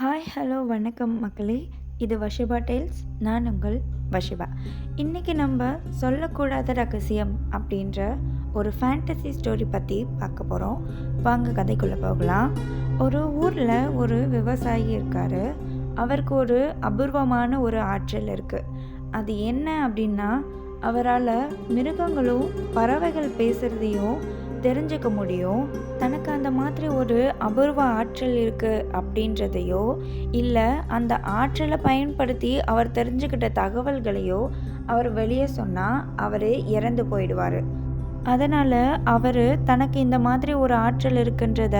Hi hello வணக்கம் மக்களே. இது வஷிபா டெய்ல்ஸ் நான் உங்கள் வஷிபா. இன்றைக்கி நம்ம சொல்லக்கூடாத ரகசியம் அப்படின்ற ஒரு ஃபேண்டசி ஸ்டோரி பற்றி பார்க்க போகிறோம் வாங்க கதைக்குள்ளே போகலாம். ஒரு ஊரில் ஒரு விவசாயி இருக்கார். அவருக்கு ஒரு அபூர்வமான ஒரு ஆற்றல் இருக்குது அது என்ன அப்படின்னா அவரால் மிருகங்களும் பறவைகள் பேசுகிறதையும் தெரிஞ்சுக்க முடியும். தனக்கு அந்த மாதிரி ஒரு அபூர்வ ஆற்றல் இருக்குது அப்படின்றதையோ இல்லை அந்த ஆற்றலை பயன்படுத்தி அவர் தெரிஞ்சுக்கிட்ட தகவல்களையோ அவர் வெளியே சொன்னால் அவர் இறந்து போயிடுவார். அதனால் அவர் தனக்கு இந்த மாதிரி ஒரு ஆற்றல் இருக்குன்றத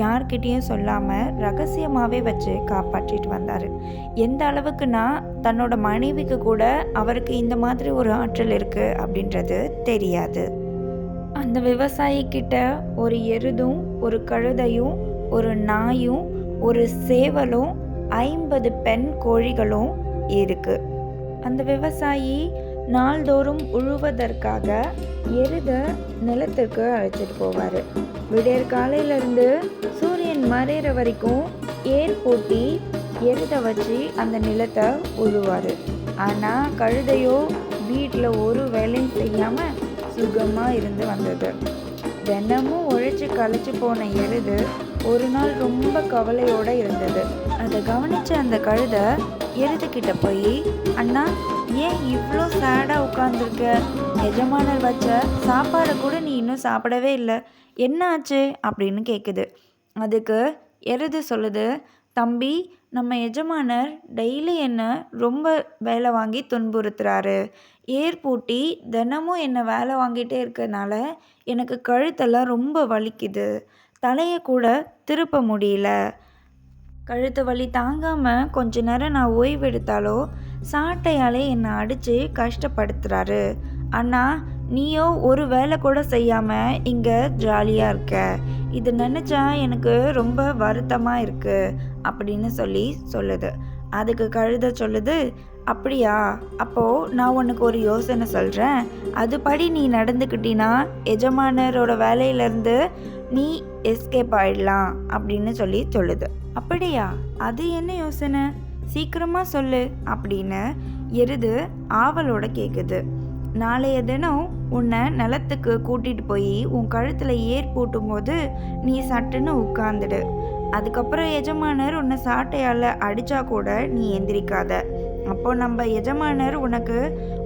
யார்கிட்டேயும் சொல்லாமல் ரகசியமாகவே வச்சு காப்பாற்றிட்டு வந்தார். எந்த அளவுக்குன்னா தன்னோட மனைவிக்கு கூட அவருக்கு இந்த மாதிரி ஒரு ஆற்றல் இருக்குது அப்படின்றது தெரியாது. அந்த விவசாயிக்கிட்ட ஒரு எருதும் ஒரு கழுதையும் ஒரு நாயும் ஒரு சேவலும் ஐம்பது பெண் கோழிகளும் இருக்கு. அந்த விவசாயி நாள்தோறும் உழுவதற்காக எருத நிலத்திற்கு அழைச்சிட்டு போவார். விடியற் காலையிலேருந்து சூரியன் மறைகிற வரைக்கும் ஏர் போட்டி எருதை வச்சு அந்த நிலத்தை உழுவார். ஆனால் கழுதையோ வீட்டில் ஒரு வேலையும் செய்யாமல் சுகமாக இருந்து வந்தது. தினமும் உழைச்சி களைச்சு போன எருது ஒரு நாள் ரொம்ப கவலையோடு இருந்தது. அதை கவனித்த அந்த கழுதை எருதுக்கிட்ட போய் அண்ணா ஏன் இவ்வளோ சேடாக உட்காந்துருக்க எஜமானர் வச்ச சாப்பாடை கூட நீ இன்னும் சாப்பிடவே இல்லை. என்ன ஆச்சு? அப்படின்னு கேட்குது அதுக்கு எருது சொல்லுது தம்பி நம்ம எஜமானர் டெய்லி என்ன ரொம்ப வேலை வாங்கி துன்புறுத்துறாரு. ஏர் பூட்டி தினமும் என்னை வேலை வாங்கிட்டே இருக்கனால எனக்கு கழுத்தெல்லாம் ரொம்ப வலிக்குது. தலையை கூட திருப்ப முடியல. கழுத்து வலி தாங்காமல் கொஞ்ச நேரம் நான் ஓய்வு எடுத்தாலோ சாட்டையாலே என்னை அடித்து கஷ்டப்படுத்துகிறாரு அண்ணா நீயோ ஒரு வேலை கூட செய்யாமல் இங்கே ஜாலியாக இருக்க. இது நினச்சா எனக்கு ரொம்ப வருத்தமாக இருக்குது அப்படின்னு சொல்லி சொல்லுது. அதுக்கு கழுத சொல்லுது அப்படியா? அப்போது நான் உனக்கு ஒரு யோசனை சொல்கிறேன் அதுபடி நீ நடந்துக்கிட்டினா எஜமானரோட வேலையிலேருந்து நீ எஸ்கேப் ஆயிடலாம் அப்படின்னு சொல்லி சொல்லுது. அப்படியா? அது என்ன யோசனை? சீக்கிரமாக சொல்லு அப்படின்னு எருது ஆவலோட கேட்குது நாளைய தினம் உன்னை நிலத்துக்கு கூட்டிகிட்டு போய் உன் கழுத்தில் ஏர் போது நீ சட்டுன்னு உட்காந்துடு அதுக்கப்புறம் எஜமானர் உன்னை சாட்டையால் அடித்தா கூட நீ எந்திரிக்காத. அப்போ நம்ம எஜமானர் உனக்கு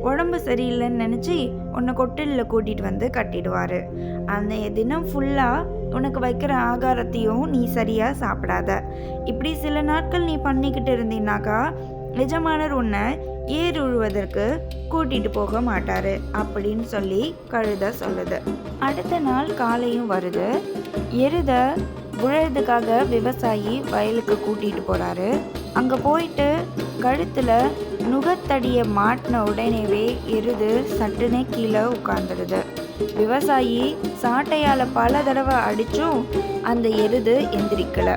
உடம்பு சரியில்லைன்னு நினச்சி உன்னை கொட்டிலில் கூட்டிகிட்டு வந்து கட்டிடுவார். அந்த தினம் ஃபுல்லாக உனக்கு வைக்கிற ஆகாரத்தையும் நீ சரியாக சாப்பிடாத. இப்படி சில நாட்கள் நீ பண்ணிக்கிட்டு இருந்தீனாக்கா எஜமானர் உன்னை ஏர் உழுவதற்கு கூட்டிகிட்டு போக மாட்டார் அப்படின்னு சொல்லி கழுத சொல்லுது. அடுத்த நாள் காலையும் வருது. எருத உழறதுக்காக விவசாயி வயலுக்கு கூட்டிகிட்டு போகிறாரு அங்கே போயிட்டு கழுத்தில் நுகத்தடியை மாட்டின உடனேவே எருது சட்டுனே கீழே உட்காந்துடுது விவசாயி சாட்டையால் பல தடவை அடித்தும் அந்த எருது எந்திரிக்கலை.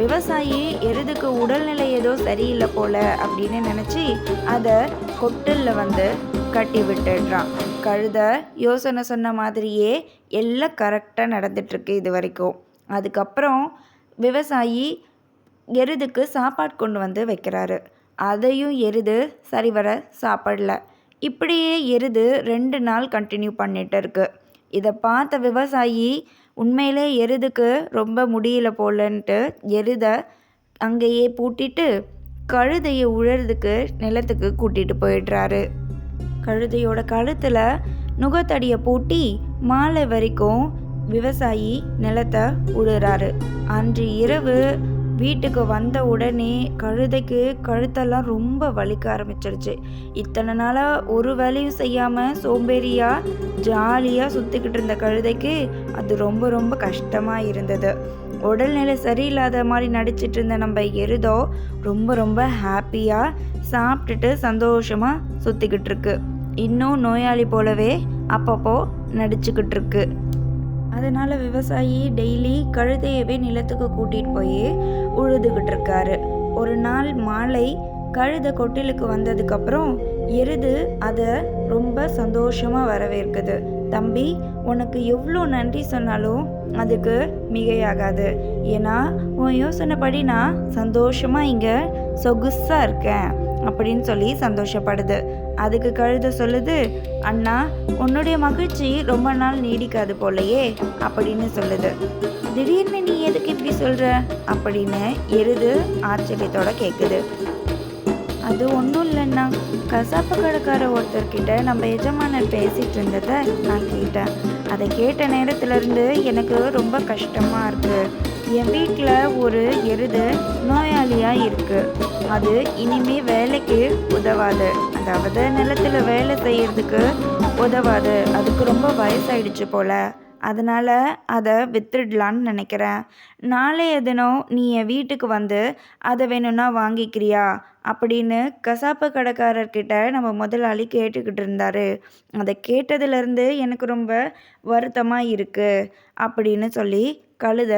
விவசாயி எருதுக்கு உடல்நிலை ஏதோ சரியில்லை போல அப்படின்னு நினச்சி அதை கொட்டிலில் வந்து கட்டி விட்டுடுறான். கழுத யோசனை சொன்ன மாதிரியே எல்லாம் கரெக்டாக நடந்துட்டுருக்கு இது வரைக்கும். அதுக்கப்புறம் விவசாயி எருதுக்கு சாப்பாடு கொண்டு வந்து வைக்கிறாரு. அதையும் எருது சரிவர சாப்பிடல. இப்படியே எருது ரெண்டு நாள் கண்டினியூ பண்ணிட்டு இருக்கு. இதை பார்த்த விவசாயி உண்மையிலே எருதுக்கு ரொம்ப முடியல போலன்ட்டு எருதை அங்கேயே பூட்டிட்டு கழுதையை உழறதுக்கு நிலத்துக்கு கூட்டிகிட்டு போயிடுறாரு. கழுதையோட கழுத்தில் நுகத்தடியை பூட்டி மாலை வரைக்கும் விவசாயி நிலத்தை உழுறாரு. அன்று இரவு வீட்டுக்கு வந்த உடனே கழுதைக்கு கழுத்தெல்லாம் ரொம்ப வலிக்க ஆரம்பிச்சிருச்சு. இத்தனை நாளாக ஒரு வேலையும் செய்யாமல் சோம்பேறியாக ஜாலியாக சுற்றிக்கிட்டு இருந்த கழுதைக்கு அது ரொம்ப ரொம்ப கஷ்டமாக இருந்தது. உடல்நிலை சரியில்லாத மாதிரி நடிச்சிட்டு இருந்த நம்ம எருதோ ரொம்ப ரொம்ப ஹாப்பியாக சாப்பிட்டுட்டு சந்தோஷமாக சுற்றிக்கிட்டு இருக்கு. இன்னும் நோயாளி போலவே அப்பப்போ நடிச்சுக்கிட்டு இருக்கு. அதனால் விவசாயி டெய்லி கழுதையவே நிலத்துக்கு கூட்டிகிட்டு போய் உழுதுகிட்டு இருக்காரு. ஒரு நாள் மாலை கழுதை கொட்டிலுக்கு வந்ததுக்கப்புறம் எருது அதை ரொம்ப சந்தோஷமாக வரவேற்குது. தம்பி உனக்கு எவ்வளோ நன்றி சொன்னாலும் அதுக்கு மிகையாகாது. ஏன்னா உன் யோசனைப்படி நான் சந்தோஷமாக இங்கே சொகுசாக இருக்கேன். அப்படின்னு சொல்லி சந்தோஷப்படுது. அதுக்கு கழுத சொல்லுது அண்ணா உன்னுடைய மகிழ்ச்சி ரொம்ப நாள் நீடிக்காது போலையே அப்படின்னு சொல்லுது. திடீர்னு நீ எதுக்கு இப்படி சொல்ற? அப்படின்னு எருது ஆச்சரியத்தோட கேட்குது அது ஒன்றும் இல்லைன்னா கசாப்பு கடைக்கார ஒருத்தர்கிட்ட நம்ம எஜமானர் பேசிகிட்டு இருந்ததை நான் கேட்டேன். அதை கேட்ட நேரத்துலேருந்து எனக்கு ரொம்ப கஷ்டமாக இருக்குது என் வீட்டில் ஒரு எருது நோயாளியாக இருக்குது அது இனிமே வேலைக்கு உதவாது. அதாவது நிலத்தில் வேலை செய்கிறதுக்கு உதவாது. அதுக்கு ரொம்ப வயசாயிடுச்சு போல். அதனால் அதை வித்துடலான்னு நினைக்கிறேன். நாளைய தினம் நீ என் வீட்டுக்கு வந்து அதை வேணும்னா வாங்கிக்கிறியா? அப்படின்னு கசாப்பு கடைக்காரர்கிட்ட நம்ம முதலாளி கேட்டுக்கிட்டு இருந்தாரு. அதை கேட்டதுலேருந்து எனக்கு ரொம்ப வருத்தமாக இருக்குது அப்படின்னு சொல்லி கழுத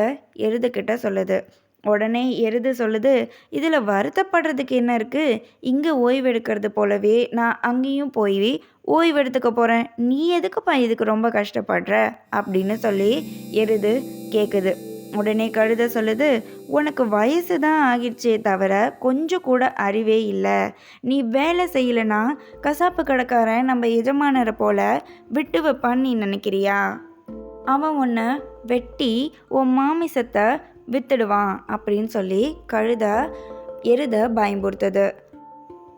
எருதுக்கிட்ட சொல்லுது. உடனே எருது சொல்லுது இதில் வருத்தப்படுறதுக்கு என்ன இருக்குது இங்கே ஓய்வெடுக்கிறது போலவே நான் அங்கேயும் போய் ஓய்வெடுத்துக்க போகிறேன் நீ எதுக்குப்பா இதுக்கு ரொம்ப கஷ்டப்படுற? அப்படின்னு சொல்லி எருது கேட்குது உடனே கழுத சொல்லுது உனக்கு வயசு தான் ஆகிடுச்சே தவிர கொஞ்சம் கூட அறிவே இல்லை. நீ வேலை செய்யலைன்னா கசாப்பு கடைக்காரன் நம்ம எஜமானரை போல விட்டு வைப்பான்னு நீ நினைக்கிறியா? அவன் உன்னை வெட்டி உன் மாமிசத்தை வித்துடுவான் அப்படின்னு சொல்லி கழுத எருத பயம்புறுத்தது.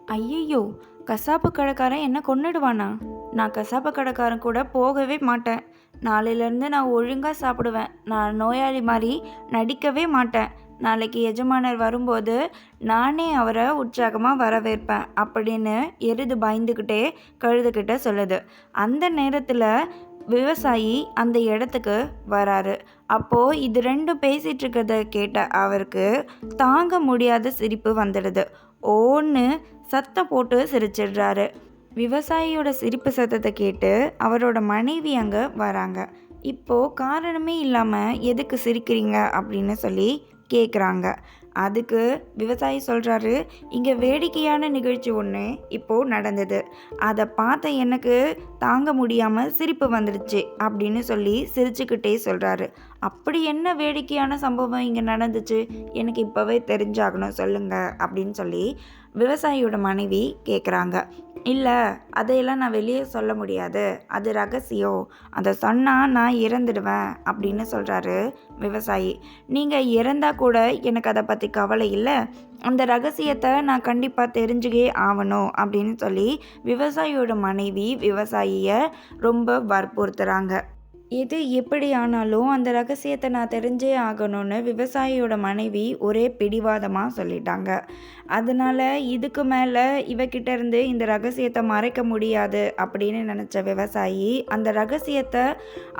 ஐயையோ கசாப்பு கடைக்காரன் என்ன கொண்டுடுவானா நான் கசாப்பு கடைக்காரன் கூட போகவே மாட்டேன். நாளையிலேருந்து நான் ஒழுங்காக சாப்பிடுவேன். நான் நோயாளி மாதிரி நடிக்கவே மாட்டேன். நாளைக்கு எஜமானர் வரும்போது நானே அவரை உற்சாகமாக வரவேற்பேன் அப்படின்னு எருது பயந்துக்கிட்டே கழுதுகிட்ட சொல்லுது. அந்த நேரத்தில் விவசாயி அந்த இடத்துக்கு வராரு. அப்போது இது ரெண்டும் பேசிகிட்டு இருக்கிறத கேட்ட அவருக்கு தாங்க முடியாத சிரிப்பு வந்துடுது. ஓன்னு சத்தம் போட்டு சிரிச்சிடுறாரு. விவசாயியோட சிரிப்பு சத்தத்தை கேட்டு அவரோட மனைவி அங்கே வராங்க. இப்போது காரணமே இல்லாமல் எதுக்கு சிரிக்கிறீங்க அப்படின்னு சொல்லி கேட்குறாங்க அதுக்கு விவசாயி சொல்கிறாரு இங்கே வேடிக்கையான நிகழ்ச்சி ஒன்று இப்போது நடந்தது. அதை பார்த்த எனக்கு தாங்க முடியாமல் சிரிப்பு வந்துடுச்சு அப்படின்னு சொல்லி சிரிச்சுக்கிட்டே சொல்கிறாரு அப்படி என்ன வேடிக்கையான சம்பவம் இங்கே நடந்துச்சு? எனக்கு இப்போவே தெரிஞ்சாகணும் சொல்லுங்கள் அப்படின்னு சொல்லி விவசாயியோட மனைவி கேட்குறாங்க இல்லை அதையெல்லாம் நான் வெளியே சொல்ல முடியாது. அது ரகசியம். அதை சொன்னால் நான் இறந்துடுவேன் அப்படின்னு சொல்கிறாரு விவசாயி. நீங்கள் இறந்தால் கூட எனக்கு அதை பற்றி கவலை இல்லை. அந்த ரகசியத்தை நான் கண்டிப்பாக தெரிஞ்சுக்கே ஆகணும் அப்படின்னு சொல்லி விவசாயியோட மனைவி விவசாயியை ரொம்ப வற்புறுத்துகிறாங்க எது எப்படி ஆனாலும் அந்த ரகசியத்தை நான் தெரிஞ்சே ஆகணும்னு விவசாயியோட மனைவி ஒரே பிடிவாதமாக சொல்லிட்டாங்க. அதனால் இதுக்கு மேலே இவகிட்ட இருந்து இந்த ரகசியத்தை மறைக்க முடியாது அப்படின்னு நினச்ச விவசாயி அந்த ரகசியத்தை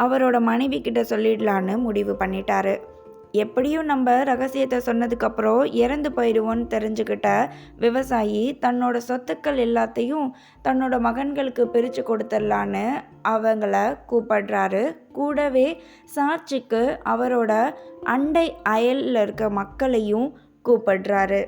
அவரோட மனைவி கிட்ட சொல்லிடலான்னு முடிவு பண்ணிட்டாரு. எப்படியும் நம்ம ரகசியத்தை சொன்னதுக்கப்புறம் இறந்து போயிடுவோன்னு தெரிஞ்சுக்கிட்ட விவசாயி தன்னோட சொத்துக்கள் எல்லாத்தையும் தன்னோட மகன்களுக்கு பிரித்து கொடுத்துடலான்னு அவங்கள கூப்பிடுறாரு. கூடவே சாட்சிக்கு அவரோட அண்டை அயலில் இருக்க மக்களையும் கூப்பிடுறாரு.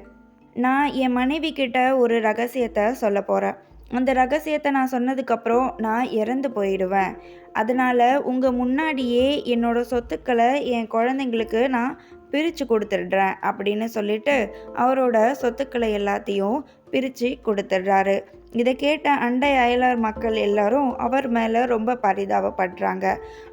நான் என் மனைவி கிட்ட ஒரு ரகசியத்தை சொல்ல போகிறேன் அந்த ரகசியத்தை நான் சொன்னதுக்கப்புறம் நான் இறந்து போயிடுவேன். அதனால் உங்கள் முன்னாடியே என்னோடய சொத்துக்களை என் குழந்தைங்களுக்கு நான் பிரித்து கொடுத்துடுறேன் அப்படின்னு சொல்லிட்டு அவரோட சொத்துக்களை எல்லாத்தையும் பிரித்து கொடுத்துட்றாரு. இதை கேட்ட அண்டை அயலார் மக்கள் எல்லாரும் அவர் மேலே ரொம்ப பரிதாபப்படுறாங்க.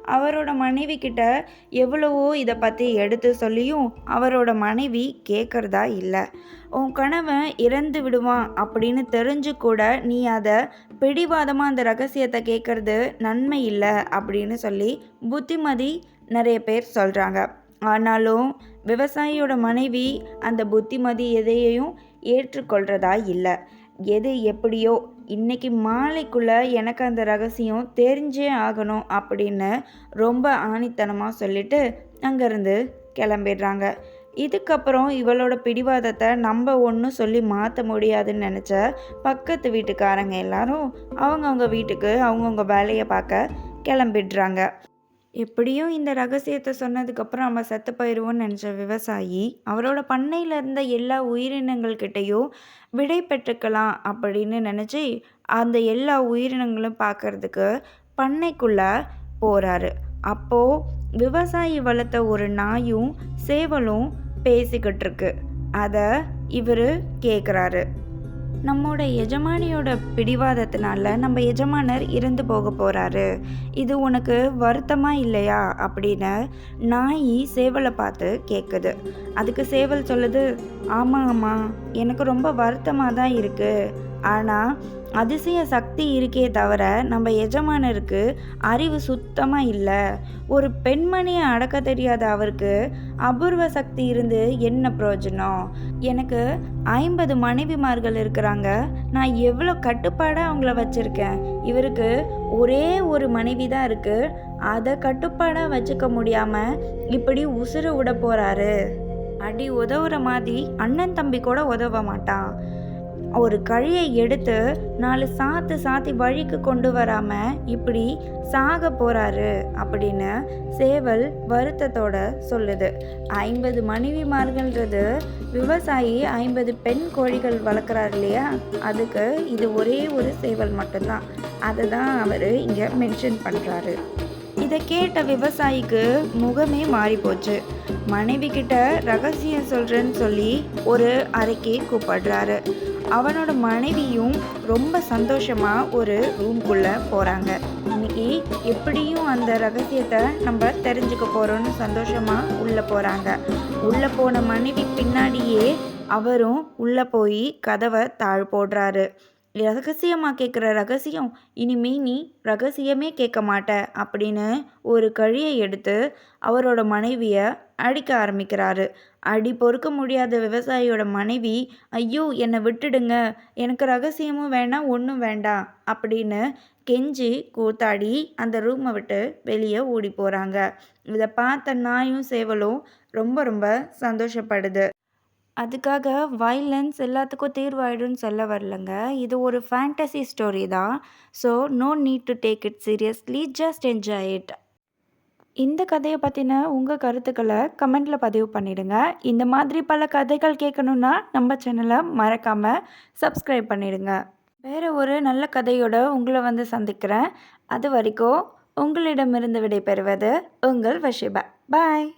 அவரோட மனைவி கிட்ட எவ்வளவோ இதை பற்றி எடுத்து சொல்லியும் அவரோட மனைவி கேட்குறதா இல்லை. உன் கணவன் இறந்து விடுவான் அப்படின்னு தெரிஞ்சு கூட நீ அதை பிடிவாதமாக அந்த ரகசியத்தை கேட்குறது நன்மை இல்லை அப்படின்னு சொல்லி புத்திமதி நிறைய பேர் சொல்கிறாங்க ஆனாலும் விவசாயியோட மனைவி அந்த புத்திமதி எதையையும் ஏற்றுக்கொள்கிறதா இல்லை. எது எப்படியோ இன்னைக்கு மாலைக்குள்ளே எனக்கு அந்த ரகசியம் தெரிஞ்சே ஆகணும் அப்படின்னு ரொம்ப ஆணித்தனமாக சொல்லிட்டு அங்கேருந்து கிளம்பிடுறாங்க. இதுக்கப்புறம் இவளோட பிடிவாதத்தை நம்ம ஒன்றும் சொல்லி மாற்ற முடியாதுன்னு நினச்ச பக்கத்து வீட்டுக்காரங்க எல்லாரும் அவங்கவுங்க வீட்டுக்கு அவங்கவுங்க வேலையை பார்க்க கிளம்பிடுறாங்க. எப்படியும் இந்த ரகசியத்தை சொன்னதுக்கப்புறம் நம்ம செத்து போயிடுவோம்னு நினச்ச விவசாயி அவரோட பண்ணையில் இருந்த எல்லா உயிரினங்கள்கிட்டையும் விடை பெற்றுக்கலாம் அப்படின்னு நினச்சி அந்த எல்லா உயிரினங்களும் பார்க்கறதுக்கு பண்ணைக்குள்ளே போகிறாரு அப்போது விவசாயி வளர்த்த ஒரு நாயும் சேவலும் பேசிக்கிட்டு இருக்கு. அதை இவர் கேட்குறாரு நம்மோட எஜமானியோட பிடிவாதத்தினால நம்ம எஜமானர் இறந்து போக போகிறாரு இது உனக்கு வருத்தமாக இல்லையா? அப்படின்னு நாய் சேவலை பார்த்து கேட்குது அதுக்கு சேவல் சொல்லுது ஆமாம் ஆமாம் எனக்கு ரொம்ப வருத்தமாக தான் இருக்குது ஆனால் அதிசய சக்தி இருக்கே தவிர நம்ம எஜமானருக்கு அறிவு சுத்தமாக இல்லை. ஒரு பெண்மணியை அடக்க தெரியாத அவருக்கு அபூர்வ சக்தி இருந்து என்ன பிரயோஜனம்? எனக்கு ஐம்பது மனைவிமார்கள் இருக்கிறாங்க. நான் எவ்வளோ கட்டுப்பாடாக அவங்கள வச்சுருக்கேன்? இவருக்கு ஒரே ஒரு மனைவி தான் இருக்குது அதை கட்டுப்பாடாக வச்சுக்க முடியாமல் இப்படி உசுறு விட போகிறாரு அடி உதவுற மாதிரி அண்ணன் தம்பி கூட உதவ மாட்டான். ஒரு கழியை எடுத்து நாலு சாத்து சாத்தி வழிக்கு கொண்டு வராமல் இப்படி சாக போகிறாரு அப்படின்னு சேவல் வருத்தத்தோட சொல்லுது. ஐம்பது மனைவிமார்கள்ன்றது விவசாயி ஐம்பது பெண் கோழிகள் வளர்க்குறாரு இல்லையா? அதுக்கு இது ஒரே ஒரு சேவல் மட்டும்தான். அதை தான் அவர் இங்கே மென்ஷன் பண்ணுறாரு இதை கேட்ட விவசாயிக்கு முகமே மாறி போச்சு மனைவி கிட்ட ரகசியம் சொல்கிறேன்னு சொல்லி ஒரு அறைக்கு கூப்பிடுறாரு. அவனோட மனைவியும் ரொம்ப சந்தோஷமாக ஒரு ரூம்குள்ளே போகிறாங்க இன்னைக்கு எப்படியும் அந்த ரகசியத்தை நம்ம தெரிஞ்சுக்க போகிறோன்னு சந்தோஷமாக உள்ளே போகிறாங்க உள்ளே போன மனைவி பின்னாடியே அவரும் உள்ளே போய் கதவை தாழ் போடுறாரு. ரகசியமாக கேட்குற ரகசியம் இனிமே நீ ரகசியமே கேட்க மாட்ட அப்படின்னு ஒரு கழியை எடுத்து அவரோட மனைவியை அடிக்க ஆரம்பிக்கிறாரு. அடி பொறுக்க முடியாத விவசாயியோட மனைவி ஐயோ என்னை விட்டுடுங்க. எனக்கு ரகசியமும் வேண்டாம் ஒன்றும் வேண்டாம் அப்படின்னு கெஞ்சி கூத்தாடி அந்த ரூமை விட்டு வெளியே ஓடி போகிறாங்க இதை பார்த்த நாயும் சேவலும் ரொம்ப ரொம்ப சந்தோஷப்படுது. அதுக்காக வைலன்ஸ் எல்லாத்துக்கும் தீர்வாயிடும்னு சொல்ல வரலங்க. இது ஒரு ஃபேண்டசி ஸ்டோரி தான். So no need to take it seriously just enjoy it இந்த கதையை பற்றின உங்கள் கருத்துக்களை கமெண்ட்டில் பதிவு பண்ணிடுங்க. இந்த மாதிரி பல கதைகள் கேட்கணுன்னா நம்ம சேனலை மறக்காமல் சப்ஸ்கிரைப் பண்ணிடுங்க. வேறு ஒரு நல்ல கதையோட உங்களை வந்து சந்திக்கிறேன். அது வரைக்கும் உங்களிடமிருந்து விடைபெறுவது உங்கள் வஷிபா. பாய்